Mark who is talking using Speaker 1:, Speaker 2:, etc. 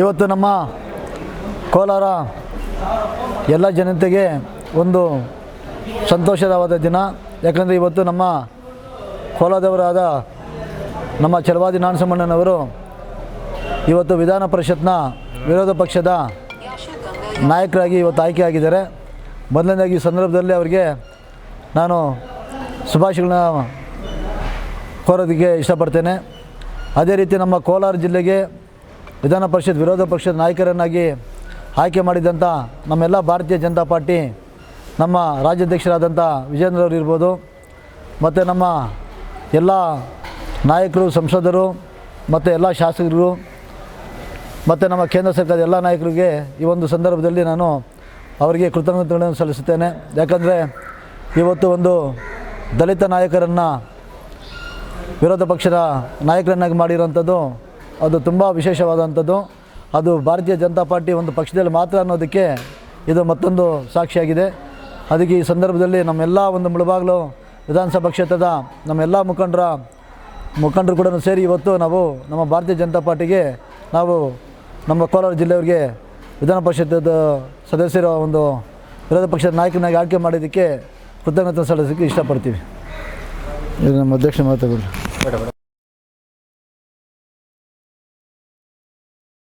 Speaker 1: ಇವತ್ತು ನಮ್ಮ ಕೋಲಾರ ಎಲ್ಲ ಜನತೆಗೆ ಒಂದು ಸಂತೋಷದವಾದ ದಿನ. ಯಾಕಂದರೆ ಇವತ್ತು ನಮ್ಮ ಕೋಲಾರದವರಾದ ನಮ್ಮ ಚಲವಾದಿ ನಾಣಸಮ್ಮಣ್ಣನವರು ಇವತ್ತು ವಿಧಾನ ಪರಿಷತ್ನ ವಿರೋಧ ಪಕ್ಷದ ನಾಯಕರಾಗಿ ಇವತ್ತು ಆಯ್ಕೆಯಾಗಿದ್ದಾರೆ ಮೊದಲನೇದಾಗಿ ಈ ಸಂದರ್ಭದಲ್ಲಿ ಅವರಿಗೆ ನಾನು ಶುಭಾಶಯಗಳನ್ನ ಕೋರೋದಕ್ಕೆ ಇಷ್ಟಪಡ್ತೇನೆ. ಅದೇ ರೀತಿ ನಮ್ಮ ಕೋಲಾರ ಜಿಲ್ಲೆಗೆ ವಿಧಾನ ಪರಿಷತ್ ವಿರೋಧ ಪಕ್ಷದ ನಾಯಕರನ್ನಾಗಿ ಆಯ್ಕೆ ಮಾಡಿದಂಥ ನಮ್ಮೆಲ್ಲ ಭಾರತೀಯ ಜನತಾ ಪಾರ್ಟಿ, ನಮ್ಮ ರಾಜ್ಯಾಧ್ಯಕ್ಷರಾದಂಥ ವಿಜೇಂದ್ರ ಅವರು ಇರ್ಬೋದು, ಮತ್ತು ನಮ್ಮ ಎಲ್ಲ ನಾಯಕರು, ಸಂಸದರು, ಮತ್ತು ಎಲ್ಲ ಶಾಸಕರು, ಮತ್ತು ನಮ್ಮ ಕೇಂದ್ರ ಸರ್ಕಾರದ ಎಲ್ಲ ನಾಯಕರಿಗೆ ಈ ಒಂದು ಸಂದರ್ಭದಲ್ಲಿ ನಾನು ಅವರಿಗೆ ಕೃತಜ್ಞತೆಗಳನ್ನು ಸಲ್ಲಿಸುತ್ತೇನೆ. ಯಾಕಂದರೆ ಇವತ್ತು ಒಂದು ದಲಿತ ನಾಯಕರನ್ನು ವಿರೋಧ ಪಕ್ಷದ ನಾಯಕರನ್ನಾಗಿ ಮಾಡಿರೋಂಥದ್ದು ಅದು ತುಂಬ ವಿಶೇಷವಾದಂಥದ್ದು. ಅದು ಭಾರತೀಯ ಜನತಾ ಪಾರ್ಟಿ ಒಂದು ಪಕ್ಷದಲ್ಲಿ ಮಾತ್ರ ಅನ್ನೋದಕ್ಕೆ ಇದು ಮತ್ತೊಂದು ಸಾಕ್ಷಿಯಾಗಿದೆ. ಅದಕ್ಕೆ ಈ ಸಂದರ್ಭದಲ್ಲಿ ನಮ್ಮೆಲ್ಲ ಒಂದು ಮುಳುಬಾಗಿಲು ವಿಧಾನಸಭಾ ಕ್ಷೇತ್ರದ ನಮ್ಮೆಲ್ಲ ಮುಖಂಡರ, ಮುಖಂಡರು ಕೂಡ ಸೇರಿ ಇವತ್ತು ನಾವು ನಮ್ಮ ಭಾರತೀಯ ಜನತಾ ಪಾರ್ಟಿಗೆ ನಾವು ನಮ್ಮ ಕೋಲಾರ ಜಿಲ್ಲೆಯವರಿಗೆ ವಿಧಾನ ಪರಿಷತ್ತದ ಸದಸ್ಯರ ಒಂದು ವಿರೋಧ ಪಕ್ಷದ ನಾಯಕನಾಗಿ ಆಯ್ಕೆ ಮಾಡಿದ್ದಕ್ಕೆ ಕೃತಜ್ಞತೆ ಸಲ್ಲಿಸೋಕ್ಕೆ ಇಷ್ಟಪಡ್ತೀವಿ. ಇದು ನಮ್ಮ ಅಧ್ಯಕ್ಷ ಮಾತಾಡೋದು